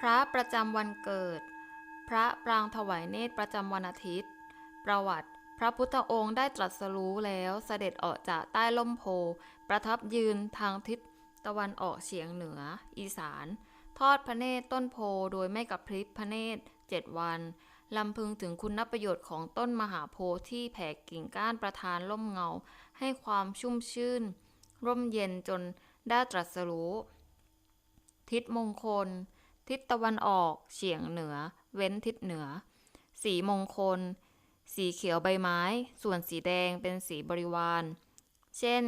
พระประจำวันเกิด พระปรางถวายเนตรประจำวันอาทิตย์ ประวัติพระพุทธองค์ได้ตรัสรู้แล้วเสด็จออกจากใต้ล่มโพล์ประทับยืนทางทิศตะวันออกเฉียงเหนือ อีสาน ทอดพระเนตรต้นโพล์โดยไม่กระพริบพระเนตรเจ็ดวันลำพึงถึงคุณประโยชน์ของต้นมหาโพธิ์ที่แผ่กิ่งก้านประทานร่มเงา ให้ความชุ่มชื่น ร่มเย็นจนได้ตรัสรู้ ทิศมงคล ทิศตะวันออกเฉียงเหนือ เว้นทิศเหนือ สีมงคล สีเขียวใบไม้ ส่วนสีแดงเป็นสีบริวาร เช่น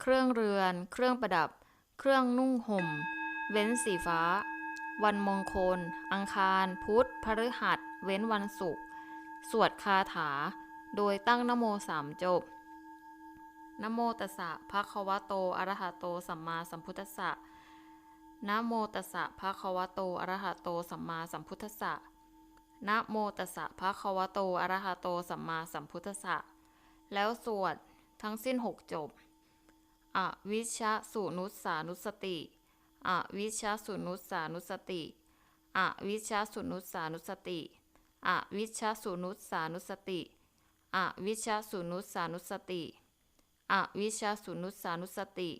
เครื่องเรือน เครื่องประดับ เครื่องนุ่งห่ม เว้นสีฟ้า วันมงคล อังคาร พุธ พฤหัส เว้นวันศุกร์ สวดคาถา โดยตั้งนโมสามจบนโมตัสสะภะคะวะโต อะระหะโต สัมมาสัมพุทธัสสะ นะโมตัสสะภะคะวะโต อะระหะโต สัมมาสัมพุทธัสสะนะโมตัสสะภะคะวะโต อะระหะโต สัมมาสัมพุทธัสสะ แล้วสวดทั้งสิ้นหกจบ อวิชชะสุนุสสานุสติ อวิชชะสุนุสสานุสติ อวิชชะสุนุสสานุสติ อวิชชะสุนุสสานุสติ อวิชชะสุนุสสานุสติ อวิชชาสุนุสสานุสติ